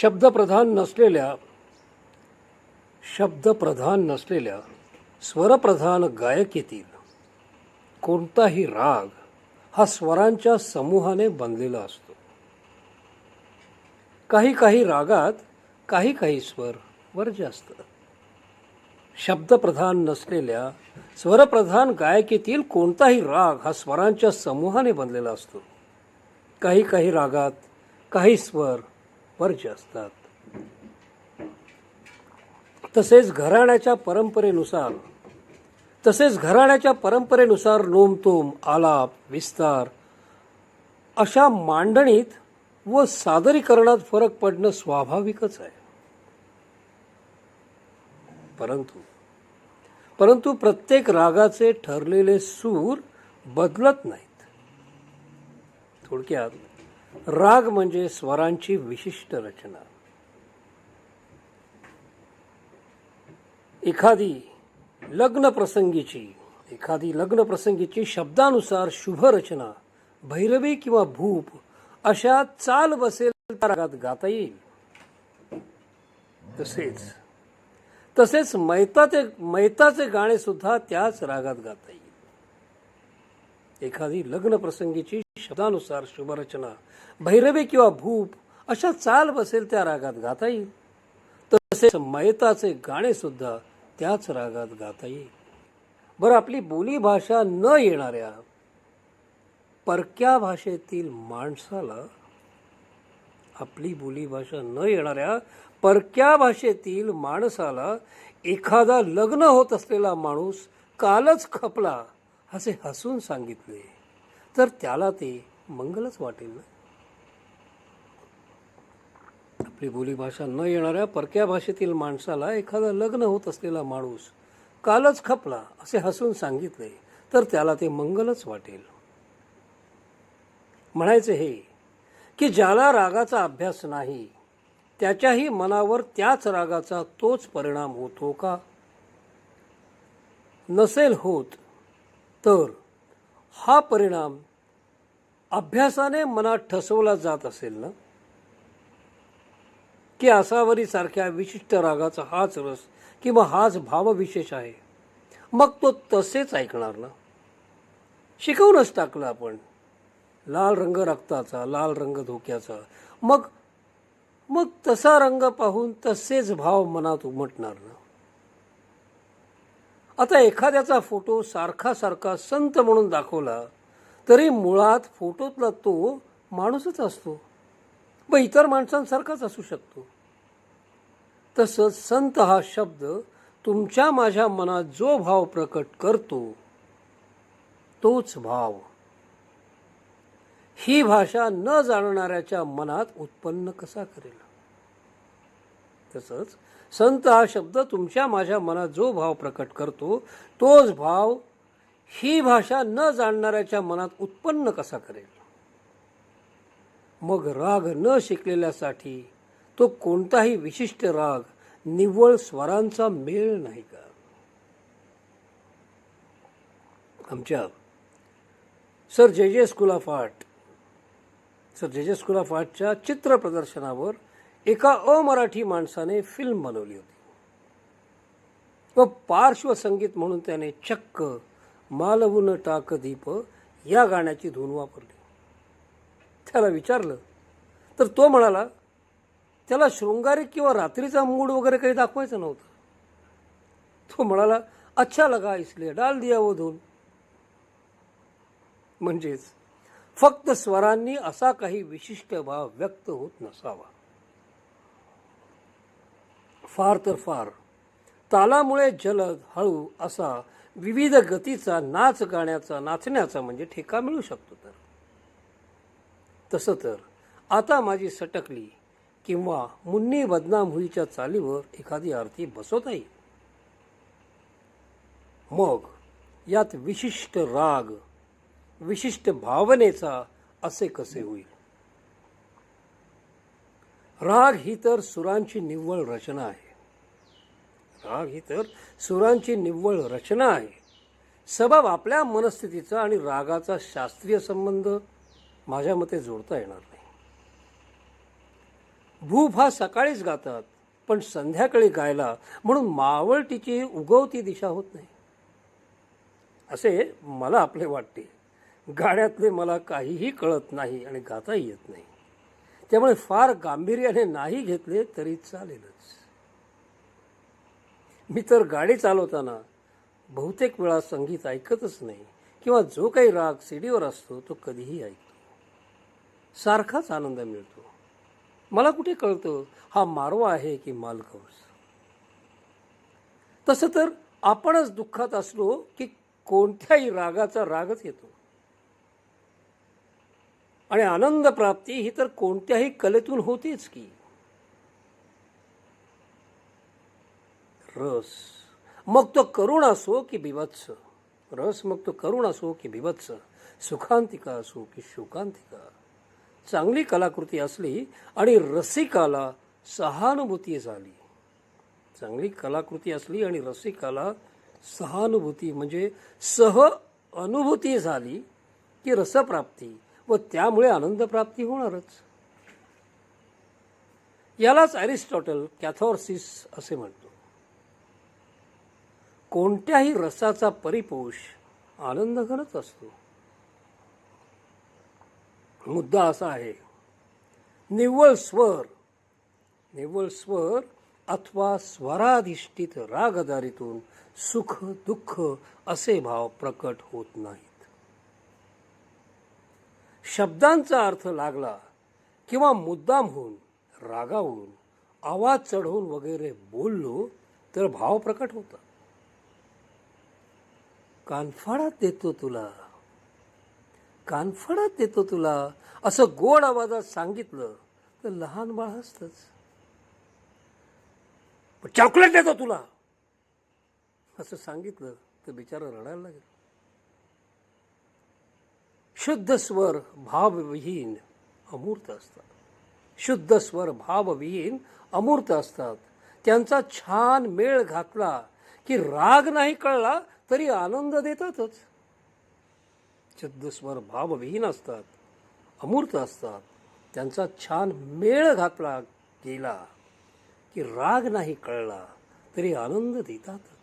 शब्दप्रधान नसलेल्या शब्दप्रधान नसलेल्या स्वरप्रधान गायकीतील कोणताही राग हा स्वरांच्या समूहाने बनलेला असतो. काही काही रागात काही काही स्वर वर्ज्य असतात. शब्दप्रधान नसलेल्या स्वरप्रधान गायकीतील कोणताही राग हा स्वरांच्या समूहाने बनलेला असतो. काही काही रागात काही स्वर वर्ज्य असतात. तसेच घराण्याच्या परंपरेनुसार तसेच घराण्याच्या परंपरेनुसार नोमतोम आलाप विस्तार अशा मांडणीत व सादरीकरणात फरक पडणं स्वाभाविकच आहे. परंतु परंतु प्रत्येक रागाचे ठरलेले सूर बदलत नाहीत. थोडक्यात राग म्हणजे स्वरांची विशिष्ट रचना. एखादी लग्न प्रसंगीची एखादी लग्न प्रसंगीची शब्दानुसार शुभ रचना भैरवी किंवा भूप अशा चाल बसेल रागात गाता येईल. तसेच तसेच मैताचे मैताचे गाणे सुद्धा त्याच रागात गाता येईल. एखादी लग्न प्रसंगीची शब्दानुसार शुभरचना भैरवी किंवा भूप अशा चाल बसेल त्या रागात गाता येईल. तसेच मैताचे गाणे सुद्धा त्याच रागात गाता येईल. बरं आपली बोलीभाषा न येणाऱ्या परक्या भाषेतील माणसाला आपली बोलीभाषा न येणाऱ्या परक्या भाषेतील माणसाला एखादा लग्न होत असलेला माणूस कालच खपला असे हसून सांगितले. तर त्याला ते मंगलच वाटेल ना? आपली बोलीभाषा न येणाऱ्या परक्या भाषेतील माणसाला एखादा लग्न होत असलेला माणूस कालच खपला असे हसून सांगितले तर त्याला ते मंगलच वाटेल. म्हणायचे हे की ज्याला रागाचा अभ्यास नाही त्याच्याही मनावर त्याच रागाचा तोच परिणाम होतो का? नसेल होत तर हा परिणाम अभ्यासाने मनात ठसवला जात असेल ना की आसावरीसारख्या विशिष्ट रागाचा हाच रस किंवा हाच भावविशेष आहे मग तो तसेच ऐकणार ना? शिकवूनच टाकलं आपण. लाल रंग रक्ताचा लाल रंग धोक्याचा. मग मग तसा रंग पाहून तसेच भाव मनात उमटणार ना? आता एखाद्याचा फोटो सारखा सारखा संत म्हणून दाखवला तरी मुळात फोटोतला तो माणूसच असतो. व इतर माणसांसारखाच असू शकतो. तसंच संत हा शब्द तुमच्या माझ्या मनात जो भाव प्रकट करतो तोच भाव. ही भाषा न जाणणाऱ्याच्या मनात उत्पन्न कसा करेल? तसंच संत हा शब्द तुमच्या माझ्या मनात जो भाव प्रकट करतो तोच भाव ही भाषा न जाणणाऱ्याच्या मनात उत्पन्न कसा करेल? मग राग न शिकलेल्यासाठी तो कोणताही विशिष्ट राग निव्वळ स्वरांचा मेळ नाही का? आमच्या सर जे जे स्कूल ऑफ आर्ट सर जे जे स्कूल ऑफ आर्टच्या चित्र प्रदर्शनावर एका अमराठी माणसाने फिल्म बनवली होती. व पार्श्वसंगीत म्हणून त्याने चक्क मालवून टाक दीप या गाण्याची धून वापरली. त्याला विचारलं. तर तो म्हणाला त्याला शृंगारिक किंवा रात्रीचा मूड वगैरे काही दाखवायचं नव्हतं. तो म्हणाला अच्छा लगा इसलिए डाल दिया वो धून. म्हणजेच फक्त स्वरांनी असा काही विशिष्ट भाव व्यक्त होत नसावा. फार तर फार. तालामुळे जलद हळू असा विविध गतीचा नाच गाण्याचा नाचण्याचा म्हणजे ठेका मिळू शकतो तर. तसं तर आता माझी सटकली किंवा मुन्नी बदनाम होईच्या चालीवर एखादी आरती बसवता येईल मग यात विशिष्ट राग विशिष्ट भावनेचा असे कसे होईल? राग ही तर सुरांची निव्वळ रचना आहे. राग ही तर सुरांची निव्वळ रचना आहे. सबब आपल्या मनस्थितीचा आणि रागाचा शास्त्रीय संबंध माझ्या मते जोडता येणार नाही. भूप हा सकाळीच गातात पण संध्याकाळी गायला म्हणून मावळटीची उगवती दिशा होत नाही. असे मला आपले वाटते. गाण्यातले मला काहीही कळत नाही आणि गाताही येत नाही. त्यामुळे फार गांभीर्याने नाही घेतले तरी चालेलच. मी तर गाडी चालवताना बहुतेक वेळा संगीत ऐकतच नाही किंवा जो काही राग सी डीवर असतो तो कधीही ऐकतो. सारखाच आनंद मिळतो. मला कुठे कळतं हा मारवा आहे की मालकवस? तसं तर आपणच दुःखात असलो की कोणत्याही रागाचा रागच येतो. आणि आनंद प्राप्ती ही तर कोणत्याही कलेतून होतेच की. रस. मग तो करुण असो की बिभत्स. रस मग तो करुण असो की बिभत्स. सुखांतिका असो की शोकांतिका. चांगली कलाकृती असली आणि रसिकाला सहानुभूती झाली. चांगली कलाकृती असली आणि रसिकाला सहानुभूती म्हणजे सह अनुभूती झाली की रसप्राप्ती व त्यामुळे आनंदप्राप्ती होणारच. यालाच ॲरिस्टॉटल कॅथॉर्सिस असे म्हणतो. कोणत्याही रसाचा परिपोष आनंद करत असतो. मुद्दा असा आहे निव्वळ स्वर निव्वळ स्वर अथवा स्वराधिष्ठित रागदारीतून सुख दुःख असे भाव प्रकट होत नाहीत. शब्दांचा अर्थ लागला किंवा मुद्दाम होऊन रागावून आवाज चढवून वगैरे बोललो तर भाव प्रकट होतात. कानफाडात देतो तुला. कानफडात देतो तुला. असं गोड आवाजात सांगितलं तर लहान बाळ असतच चॉकलेट देतो तुला. असं सांगितलं तर बिचारा रडायला लागेल. शुद्ध स्वर भावविहीन अमूर्त असतात. शुद्ध स्वर भावविहीन अमूर्त असतात. त्यांचा छान मेळ घातला की राग नाही कळला तरी आनंद देतातच. छद्मस्वर भावविहीन असतात अमूर्त असतात. त्यांचा छान मेळ घातला गेला की राग नाही कळला तरी आनंद देतातच.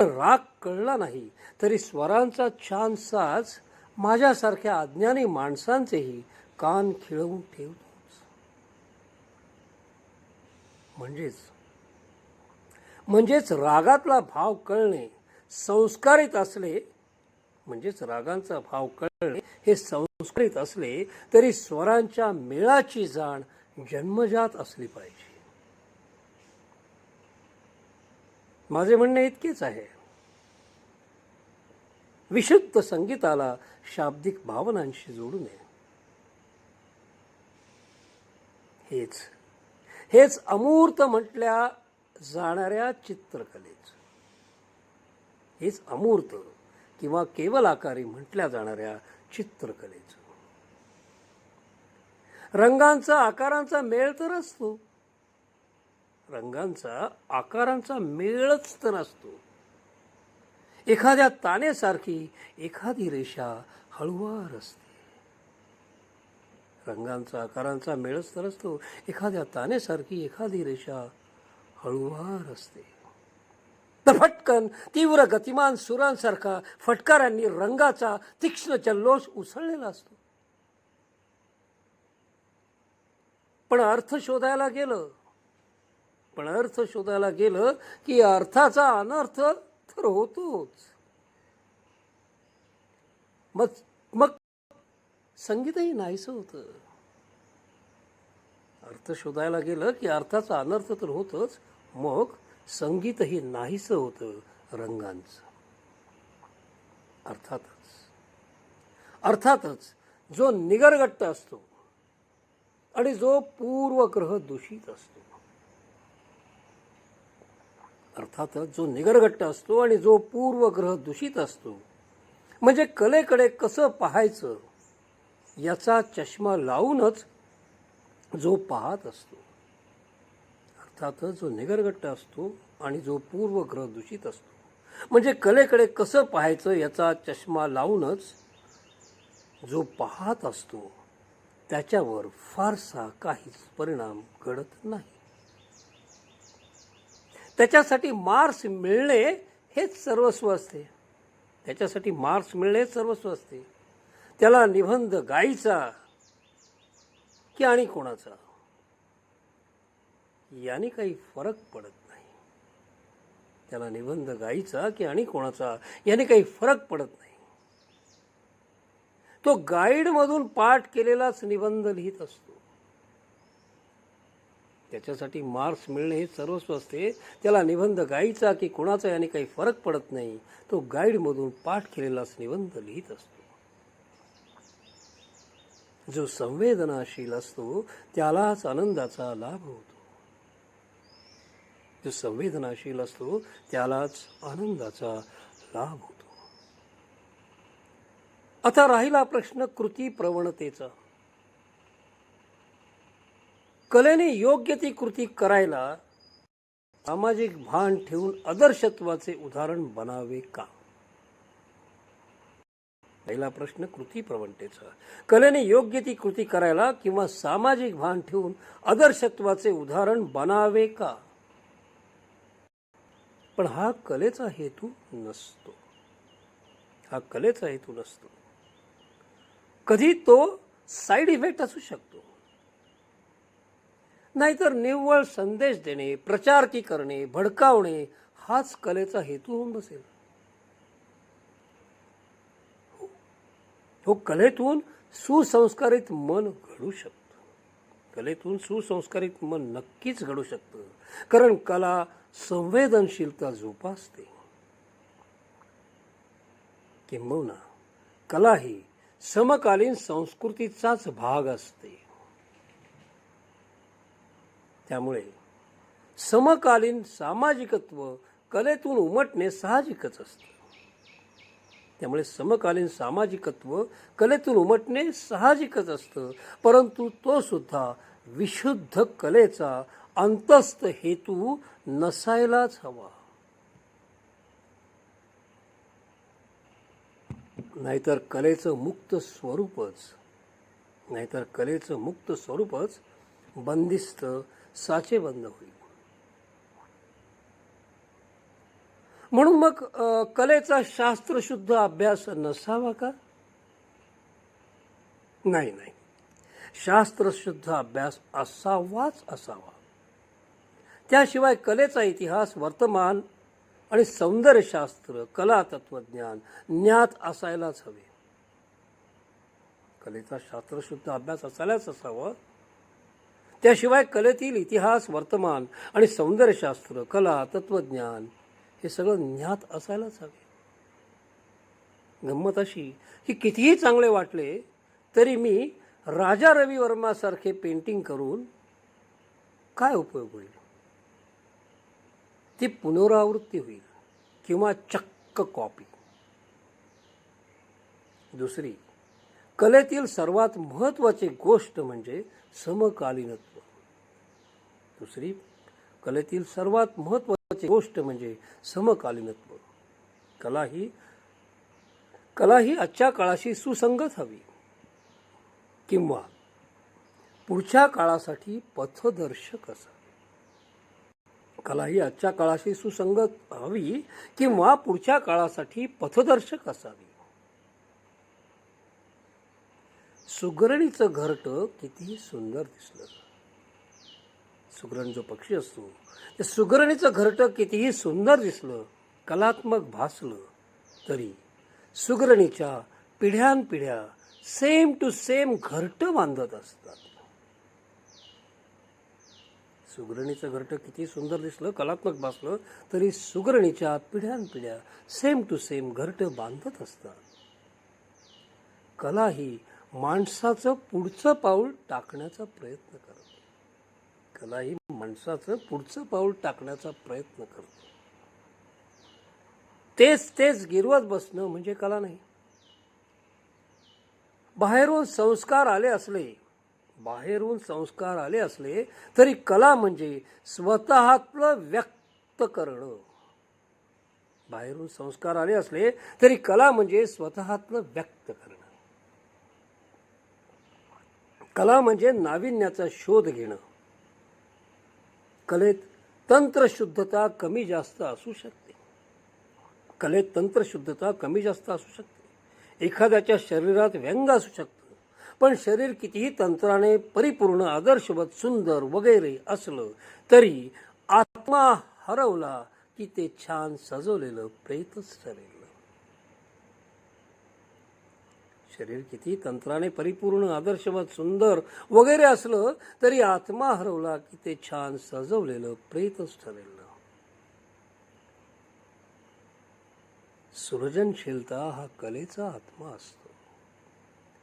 राग कळला नाही तरी स्वरांचा छान साज माझ्यासारख्या अज्ञानी माणसांचेही कान खिळवून ठेवतोच. म्हणजेच म्हणजेच रागातला भाव कळणे संस्कारित असले म्हणजेच रागांचा भाव कळणे हे संस्कृत असले तरी स्वरांच्या मेळाची जाण जन्मजात असली पाहिजे. माझे म्हणणे इतकेच आहे. विशुद्ध संगीताला शाब्दिक भावनांशी जोडू नये. हेच हेच अमूर्त म्हटल्या जाणाऱ्या चित्रकलेच. हेच अमूर्त किंवा केवल आकारी म्हटल्या जाणाऱ्या चित्रकलेचं. रंगांचा आकारांचा मेळ तर असतो. रंगांचा आकारांचा मेळच तर असतो. एखाद्या तानेसारखी एखादी रेषा हळुवार असते. रंगांचा आकारांचा मेळच तर असतो. एखाद्या तानेसारखी एखादी रेषा हळूवार असते. तर फटकन तीव्र गतिमान सुरांसारखा फटकारांनी रंगाचा तीक्ष्ण जल्लोष उसळलेला असतो. पण अर्थ शोधायला गेलं पण अर्थ शोधायला गेलं की अर्थाचा अनर्थ तर होतोच. मग मग संगीतही नाहीसं होतं. अर्थ शोधायला गेलं की अर्थाचा अनर्थ तर होतच मग संगीतही नाहीसं होतं रंगांचं. अर्थातच. अर्थातच जो निगरगट्ट असतो आणि जो पूर्वग्रह दूषित असतो. अर्थातच जो निगरगट्ट असतो आणि जो पूर्वग्रह दूषित असतो. म्हणजे कलेकडे कसं पाहायचं याचा चष्मा लावूनच जो पाहत असतो. अर्थातच जो निगरगट्ट असतो आणि जो पूर्वग्रह दूषित असतो. म्हणजे कलेकडे कसं पाहायचं याचा चष्मा लावूनच जो पाहत असतो त्याच्यावर फारसा काहीच परिणाम घडत नाही. त्याच्यासाठी मार्क्स मिळणे हेच सर्वस्व असते. त्याच्यासाठी मार्क्स मिळणे हेच सर्वस्व असते. त्याला निबंध गायचा की आणि कोणाचा? याने काही फरक पडत नाही. त्याला निबंध गायचा की आणि कोणाचा याने काही फरक पडत नाही. तो गाईडमधून पाठ केलेलाच निबंध लिहित असतो. त्याच्यासाठी मार्क्स मिळणे हे सर्वस्व असते. त्याला निबंध गायचा की कोणाचा याने काही फरक पडत नाही. तो गाईडमधून पाठ केलेलाच निबंध लिहित असतो. जो संवेदनाशील असतो त्यालाच आनंदाचा लाभ होतो. जो संवेदनाशील असतो त्यालाच आनंदाचा लाभ होतो. आता राहिला प्रश्न कृती प्रवणतेचा. कलेने योग्य ती कृती करायला सामाजिक भान ठेवून आदर्शत्वाचे उदाहरण बनावे का? पहिला प्रश्न कृती प्रवणतेचा. कलेने योग्य ती कृती करायला किंवा सामाजिक भान ठेवून आदर्शत्वाचे उदाहरण बनावे का? पण हा कलेचा हेतू नसतो. हा कलेचा हेतू नसतो. कधी तो साईड इफेक्ट असू शकतो. नाहीतर निव्वळ संदेश देणे प्रचारकी करणे भडकावणे हाच कलेचा हेतू होऊन बसेल. हो, हो कलेतून सुसंस्कारित मन घडू शकतं. कलेतून सुसंस्कारित मन नक्कीच घडू शकतं. कारण कला संवेदनशीलता जोपासते. किंबहुना कला ही समकालीन संस्कृतीचाच भाग असते. त्यामुळे समकालीन सामाजिकत्व कलेतून उमटणे साहजिकच असते. त्यामुळे समकालीन सामाजिकत्व कलेतून उमटणे साहजिकच असतं. परंतु तो सुद्धा विशुद्ध कलेचा अंतस्थ हेतू नसायलाच हवा. नाहीतर कलेचं मुक्त स्वरूपच नाहीतर कलेचं मुक्त स्वरूपच बंदिस्त साचेबंद होईल. म्हणून मग कलेचा शास्त्रशुद्ध अभ्यास नसावा का? नाही नाही. शास्त्रशुद्ध अभ्यास असावाच असावा. त्याशिवाय कलेचा इतिहास वर्तमान आणि सौंदर्यशास्त्र कला तत्वज्ञान ज्ञात असायलाच हवे. कलेचा शास्त्रशुद्ध अभ्यास असायलाच असावा. त्याशिवाय कलेतील इतिहास वर्तमान आणि सौंदर्यशास्त्र कला तत्वज्ञान हे सगळं ज्ञात असायलाच हवे. गंमत अशी की कितीही चांगले वाटले तरी मी राजा रवी वर्मासारखे पेंटिंग करून काय उपयोग होईल? ती पुनरावृत्ती होईल किंवा चक्क कॉपी दुसरी कलेतील सर्वात महत्त्वाची गोष्ट म्हणजे समकालीनत्व. दुसरी कलेतील सर्वात महत्त्वाची गोष्ट म्हणजे समकालीनत्व. कला ही कला ही आजच्या काळाशी सुसंगत हवी. किंवा पुढच्या काळासाठी पथदर्शक असावी. कला ही आजच्या काळाशी सुसंगत हवी किंवा पुढच्या काळासाठी पथदर्शक असावी. सुगरणीचं घरट कितीही सुंदर दिसलं. सुगरण जो पक्षी असतो त्या सुगरणीचं घरट कितीही सुंदर दिसलं कलात्मक भासलं तरी सुगरणीच्या पिढ्यानपिढ्या सेम टू सेम घरटं बांधत असतात. सुगरणीचं घरटं किती सुंदर दिसलं कलात्मक भासलं तरी सुगरणीच्या पिढ्यानपिढ्या सेम टू सेम घरटं बांधत असतात. कला ही माणसाचं पुढचं पाऊल टाकण्याचा प्रयत्न करते. कला ही माणसाचं पुढचं पाऊल टाकण्याचा प्रयत्न करते. तेच तेच गिरवत बसणं म्हणजे कला नाही. बाहेरून संस्कार आले असले बाहेरून संस्कार आले असले तरी कला म्हणजे स्वतःतलं व्यक्त करणं. बाहेरून संस्कार आले असले तरी कला म्हणजे स्वतःतलं व्यक्त करणं. कला म्हणजे नाविन्याचा शोध घेणं. कलेत तंत्रशुद्धता कमी जास्त असू शकते. कलेत तंत्रशुद्धता कमी जास्त असू शकते. एखाद्याच्या शरीरात व्यंग असू शकतो. पण शरीर कितीही तंत्राने परिपूर्ण आदर्शवत सुंदर वगैरे असलं तरी आत्मा हरवला की ते छान सजवलेलं प्रेतच ठरेल. शरीर किती तंत्राने परिपूर्ण आदर्शवत सुंदर वगैरे असलं तरी आत्मा हरवला की ते छान सजवलेलं प्रेतच ठरेल. सृजनशीलता हा कलेचा आत्मा असतो.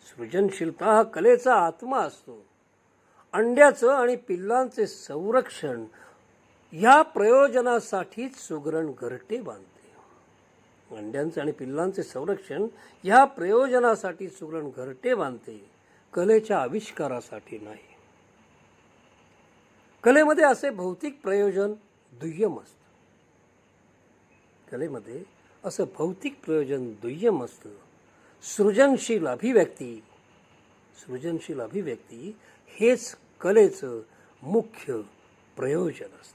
सृजनशीलता हा कलेचा आत्मा असतो. अंड्याचं आणि पिल्लांचे संरक्षण या प्रयोजनासाठीच सुगरण घरटे बांधते. अंड्यांचे आणि पिल्लांचे संरक्षण ह्या प्रयोजनासाठी सुगरण घरटे बांधते कलेच्या आविष्कारासाठी नाही. कलेमध्ये असे भौतिक प्रयोजन दुय्यम असतं. कलेमध्ये असं भौतिक प्रयोजन दुय्यम असतं. सृजनशील अभिव्यक्ती सृजनशील अभिव्यक्ती हेच कलेचं मुख्य प्रयोजन असतं.